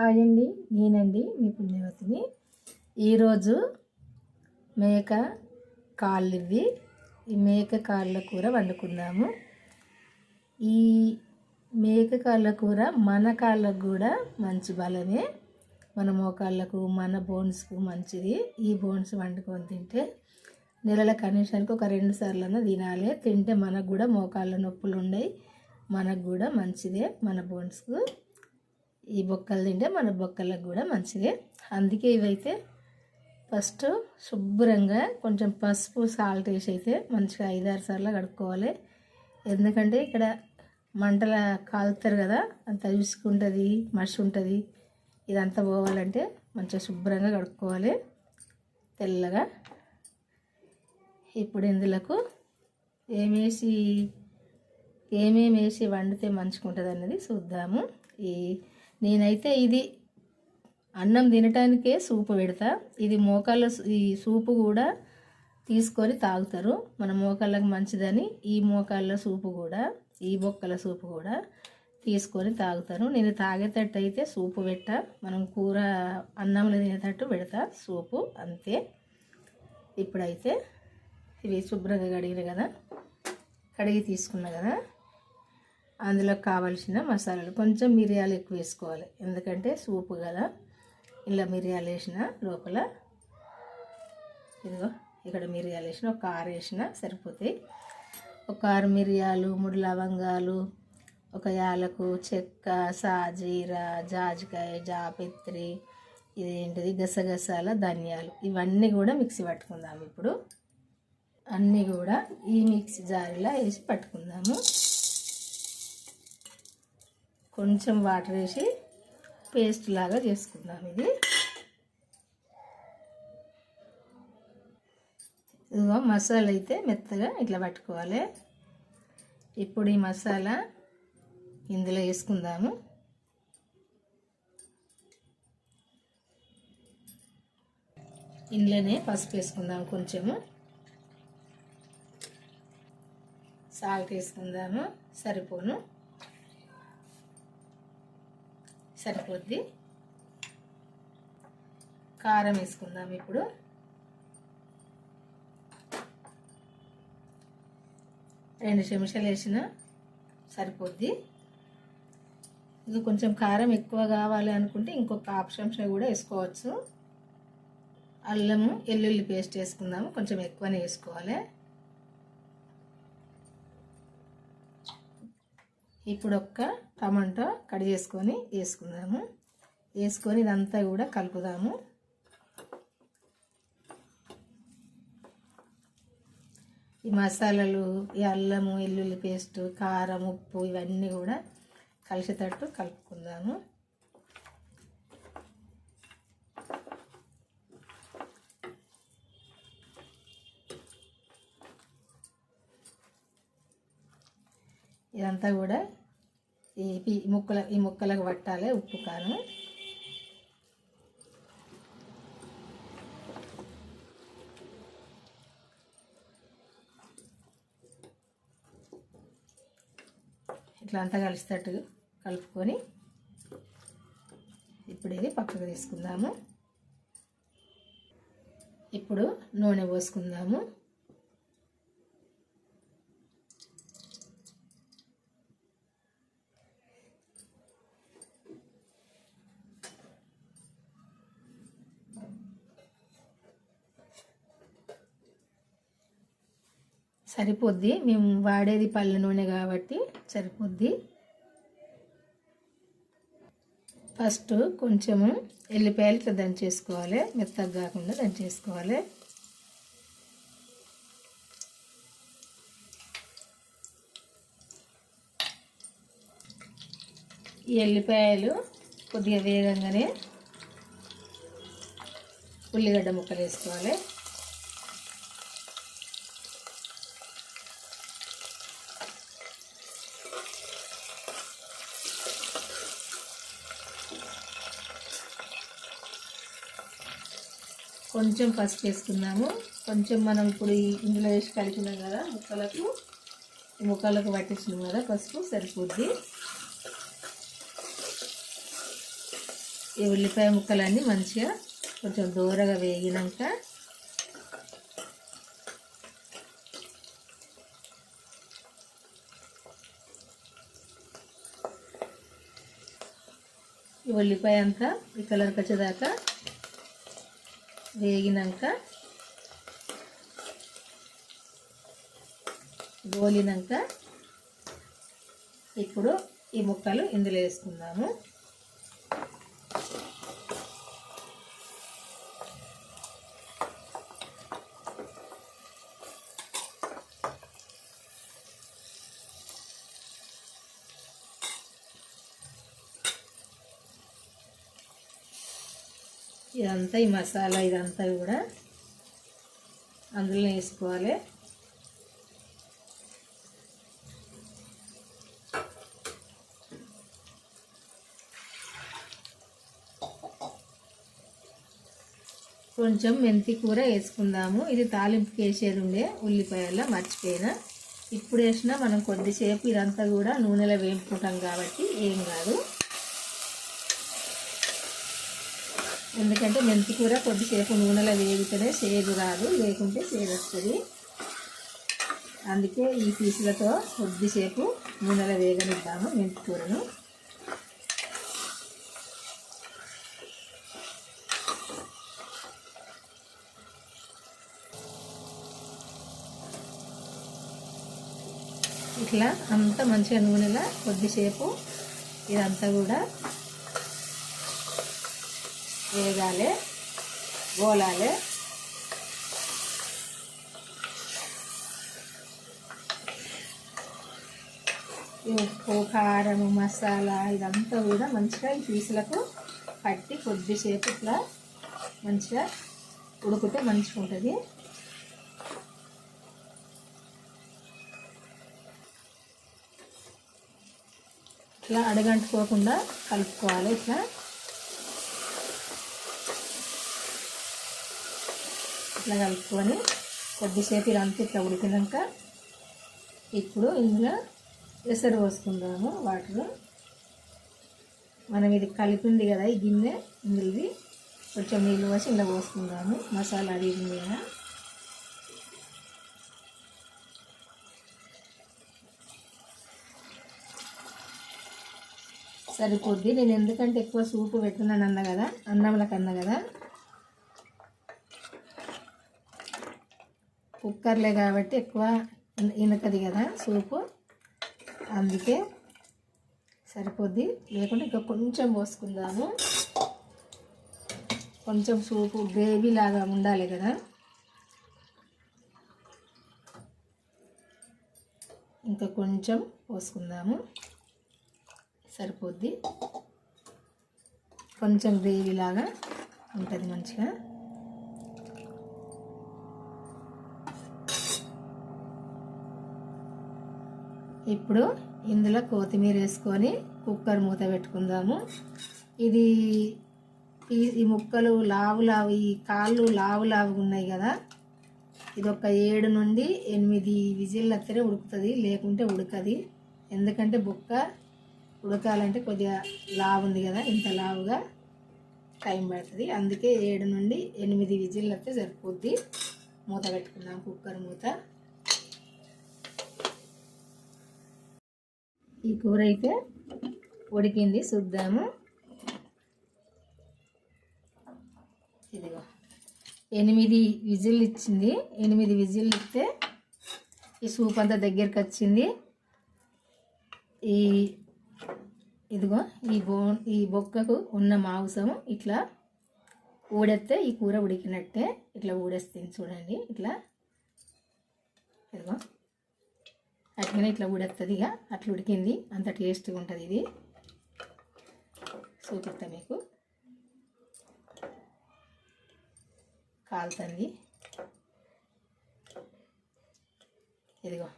Hi అండి నేనండి మీ పుణ్యవతిని. ఈరోజు మేక కాళ్ళు ఇవి ఈ మేక కాళ్ళ కూర వండుకుందాము. ఈ మేక కాళ్ళ కూర మన కాళ్ళకు కూడా మంచి బలమే. మన మోకాళ్ళకు మన బోన్స్కు మంచిది. ఈ బోన్స్ వండుకొని తింటే నెలల కనీసానికి ఒక రెండు సార్లు తినాలి. తింటే మనకు కూడా మోకాళ్ళ నొప్పులు ఉండయి మనకు కూడా మంచిదే మన బోన్స్కు. ఈ బొక్కలు తింటే మన బొక్కలకు కూడా మంచిదే. అందుకే ఇవైతే ఫస్ట్ శుభ్రంగా కొంచెం పసుపు సాల్ట్ వేసి అయితే మంచిగా ఐదారు సార్లు కడుక్కోవాలి. ఎందుకంటే ఇక్కడ మంటల కాలుతారు కదా అంత చూసుకుంటుంది మసి ఉంటుంది ఇదంతా పోవాలంటే మంచిగా శుభ్రంగా కడుక్కోవాలి తెల్లగా. ఇప్పుడు ఇందులకు ఏమేసి ఏమేమి వేసి వండితే మంచిగా ఉంటుంది అన్నది చూద్దాము. ఈ నేనైతే ఇది అన్నం తినటానికే సూపు పెడతా. ఇది మోకాళ్ళ ఈ సూపు కూడా తీసుకొని తాగుతారు. మన మోకాళ్ళకి మంచిదని ఈ మోకాళ్ళ సూపు కూడా ఈ బొక్కల సూపు కూడా తీసుకొని తాగుతారు. నేను తాగేటట్టు అయితే సూపు పెట్ట. మనం కూర అన్నంలో తినేటట్టు పెడతా సూపు అంతే. ఇప్పుడైతే ఇవి శుభ్రంగా కడిగిన కదా కడిగి తీసుకున్నా కదా. అందులో కావలసిన మసాలాలు కొంచెం మిరియాలు ఎక్కువ వేసుకోవాలి. ఎందుకంటే సూపు కదా ఇలా మిరియాలు వేసిన లోపల ఇదిగో ఇక్కడ మిరియాలు వేసిన ఒక ఆరు వేసిన సరిపోతాయి. ఒక ఆరు మిరియాలు మూడు లవంగాలు ఒక యాలకు చెక్క సాజీరా జాజికాయ జాపత్రి ఇదేంటిది గసగసాల ధనియాలు ఇవన్నీ కూడా మిక్సీ పట్టుకుందాము ఇప్పుడు. అన్నీ కూడా ఈ మిక్సీ జారిలో వేసి పట్టుకుందాము. కొంచెం వాటర్ వేసి పేస్ట్ లాగా చేసుకుందాం ఇది. ఇదిగో మసాలా అయితే మెత్తగా ఇట్లా పట్టుకోవాలి. ఇప్పుడు ఈ మసాలా ఇందులో వేసుకుందాము. ఇందులోనే పసుపు వేసుకుందాము కొంచెము. సాల్ట్ వేసుకుందాము. సరిపోను. సరిపోద్ది. కారం వేసుకుందాం ఇప్పుడు. రెండు చెంచాలు వేసిన సరిపోద్ది. ఇది కొంచెం కారం ఎక్కువ కావాలి అనుకుంటే ఇంకొక ఆప్షన్స్ కూడా వేసుకోవచ్చు. అల్లము వెల్లుల్లి పేస్ట్ వేసుకుందాము. కొంచెం ఎక్కువనే వేసుకోవాలి. ఇప్పుడు ఒక్క టమాటో కట్ చేసుకొని వేసుకుందాము. వేసుకొని ఇదంతా కూడా కలుపుదాము. ఈ మసాలాలు ఈ అల్లము వెల్లుల్లి పేస్టు కారం ఉప్పు ఇవన్నీ కూడా కలిసేటట్టు కలుపుకుందాము. ఇదంతా కూడా ఈ ముక్కల ఈ ముక్కలకు పట్టాలి ఉప్పు కారం. ఇట్లా అంతా కలిసేటట్టు కలుపుకొని ఇప్పుడు ఇది పక్కకు తీసుకుందాము. ఇప్పుడు నూనె పోసుకుందాము. సరిపోద్ది. మేము వాడేది పళ్ళ నూనె కాబట్టి సరిపోద్ది. ఫస్ట్ కొంచెము ఎల్లిపాయలు ఇట్లా దంచేసుకోవాలి. మెత్తగా కాకుండా దంచేసుకోవాలి. ఈ ఎల్లిపాయలు కొద్దిగా వేగంగానే ఉల్లిగడ్డ ముక్కలు వేసుకోవాలి. కొంచెం పసుపు వేసుకుందాము కొంచెం మనం ఇప్పుడు ఈ ఇందులో వేసి కలిపినాం కదా ముక్కలకు. ముక్కలకు పట్టించినాం కదా పసుపు సరిపోద్ది. ఈ ఉల్లిపాయ ముక్కలన్నీ మంచిగా కొంచెం దూరగా వేగినాక ఈ ఉల్లిపాయ అంతా ఈ కలర్కి వచ్చేదాకా వేగినాక గోలినాక ఇప్పుడు ఈ ముక్కలు ఇందులో వేసుకుందాము. ఇదంతా ఈ మసాలా ఇదంతా కూడా అందులో వేసుకోవాలి. కొంచెం మెంతి కూర వేసుకుందాము. ఇది తాలింపుకి వేసేది ఉండే ఉల్లిపాయల మర్చిపోయినా. ఇప్పుడు వేసినా మనం కొద్దిసేపు ఇదంతా కూడా నూనెలో వేపుకుంటాం కాబట్టి ఏం కాదు. ఎందుకంటే మెంతి కూర కొద్దిసేపు నూనెలో వేగితేనే సేదు రాదు లేకుంటే చేదు వస్తుంది. అందుకే ఈ పీసులతో కొద్దిసేపు నూనెలో వేగనిద్దాము మెంతి కూరను ఇట్లా అంతా మంచిగా నూనెలో కొద్దిసేపు ఇదంతా కూడా వేగాలి గోలాలి. ఉప్పు కారం మసాలా ఇదంతా కూడా మంచిగా ఈ పీసులకు పట్టి కొద్దిసేపు ఇట్లా మంచిగా ఉడికితే మంచిగా ఉంటుంది ఇట్లా అడగంటుకోకుండా కలుపుకోవాలి ఇట్లా. ఇట్లా కలుపుకొని కొద్దిసేపు అంతా ఇట్లా ఉడికినాక ఇప్పుడు ఇందులో ఎసరు పోసుకుందాము వాటర్ మనం ఇది కలిపింది కదా ఈ గిన్నె ఇందులోది కొంచెం నీళ్ళు పోసి ఇలా పోసుకుందాము మసాలా అడిగింది కదా సరిపోద్ది. నేను ఎందుకంటే ఎక్కువ సూపు పెట్టున్నాను అన్న కదా అన్నంలో కన్నా కదా. కుక్కర్లే కాబట్టి ఎక్కువ ఇనకది కదా సూపు. అందుకే సరిపోద్ది. లేకుంటే ఇంకా కొంచెం పోసుకుందాము. కొంచెం సూపు గ్రేవీ లాగా ఉండాలి కదా. ఇంకా కొంచెం పోసుకుందాము. సరిపోద్ది. కొంచెం గ్రేవీ లాగా ఉంటుంది మంచిగా. ఇప్పుడు ఇందులో కొత్తిమీర వేసుకొని కుక్కర్ మూత పెట్టుకుందాము. ఇది ఈ ఈ ముక్కలు లావు లావు ఈ కాళ్ళు లావు లావు ఉన్నాయి కదా. ఇది ఒక ఏడు నుండి ఎనిమిది విజిల్ అత్తనే ఉడుకుతుంది లేకుంటే ఉడకది. ఎందుకంటే బుక్క ఉడకాలంటే కొద్దిగా లావు ఉంది కదా ఇంత లావుగా టైం పడుతుంది. అందుకే ఏడు నుండి ఎనిమిది విజిల్ వస్తే సరిపోద్ది. మూత పెట్టుకుందాం కుక్కర్ మూత. ఈ కూర అయితే ఉడికింది చూద్దాము ఇదిగో. ఎనిమిది విజిల్ ఇచ్చింది. ఎనిమిది విజిల్ ఇస్తే ఈ సూప్ అంతా దగ్గరికి వచ్చింది. ఈ ఇదిగో ఈ బో ఈ బొక్కకు ఉన్న మాంసం ఇట్లా ఊడెత్తే ఈ కూర ఉడికినట్టే. ఇట్లా ఊడేస్తుంది చూడండి. ఇట్లా. ఇదిగో. అట్లనే ఇట్లా ఉడేస్తుంది ఇక. అట్లా ఉడికింది. అంత టేస్ట్గా ఉంటుంది ఇది. చూపిస్తా మీకు. కాలుతుంది. ఇదిగో.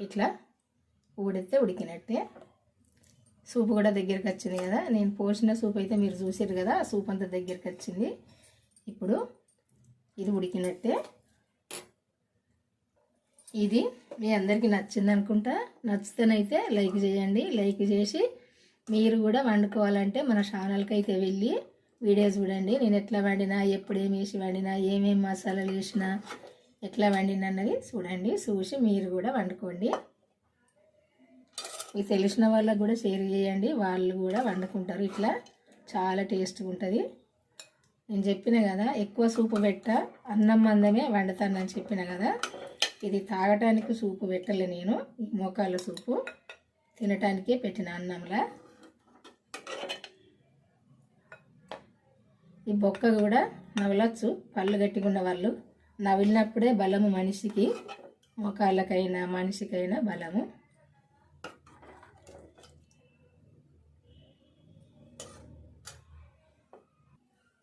ఇట్లా ఉడితే ఉడికినట్టే. సూప్ కూడా దగ్గరికి వచ్చింది కదా. నేను పోసిన సూప్ అయితే మీరు చూసారు కదా. ఆ సూప్ అంతా దగ్గరికి వచ్చింది. ఇప్పుడు ఇది ఉడికినట్టే. ఇది మీ అందరికీ నచ్చింది అనుకుంటా నచ్చితేనైతే లైక్ చేయండి. లైక్ చేసి మీరు కూడా వండుకోవాలంటే మన ఛానల్కి అయితే వెళ్ళి వీడియో చూడండి. నేను ఎట్లా వండినా ఎప్పుడు ఏమి వేసి వండినా ఏమేమి మసాలాలు వేసినా ఎట్లా వండినా అన్నది చూడండి. చూసి మీరు కూడా వండుకోండి. మీకు తెలిసిన వాళ్ళకు కూడా షేర్ చేయండి. వాళ్ళు కూడా వండుకుంటారు. ఇట్లా చాలా టేస్ట్గా ఉంటుంది. నేను చెప్పిన కదా ఎక్కువ సూపు పెట్ట అన్నం మందమే వండుతానని చెప్పిన కదా ఇది తాగటానికి సూపు పెట్టలే నేను. ఈ మోకాళ్ళ సూపు తినటానికే పెట్టిన అన్నంలా. ఈ బొక్క కూడా నవలొచ్చు పళ్ళు గట్టిగా వాళ్ళు నవ్వినప్పుడే బలము మనిషికి మోకాళ్ళకైనా మనిషికైనా బలము.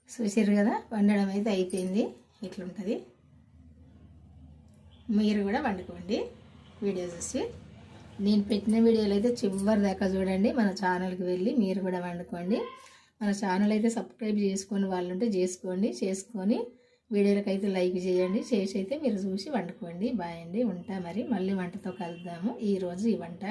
చూసారు కదా? వండడం అయితే అయిపోయింది. ఇట్లుంటుంది. మీరు కూడా వండుకోండి వీడియో చూసి. నేను పెట్టిన వీడియోలు అయితే చివరి దాకా చూడండి మన ఛానల్కి వెళ్ళి మీరు కూడా వండుకోండి. మన ఛానల్ అయితే సబ్స్క్రైబ్ చేసుకొని వాళ్ళు ఉంటే చేసుకోండి చేసుకొని వీడియోలకు అయితే లైక్ చేయండి చేసి అయితే మీరు చూసి వండుకోండి. బాయ్ అండి ఉంటా మరి. మళ్ళీ వంటతో కలుద్దాము. ఈరోజు ఈ వంట.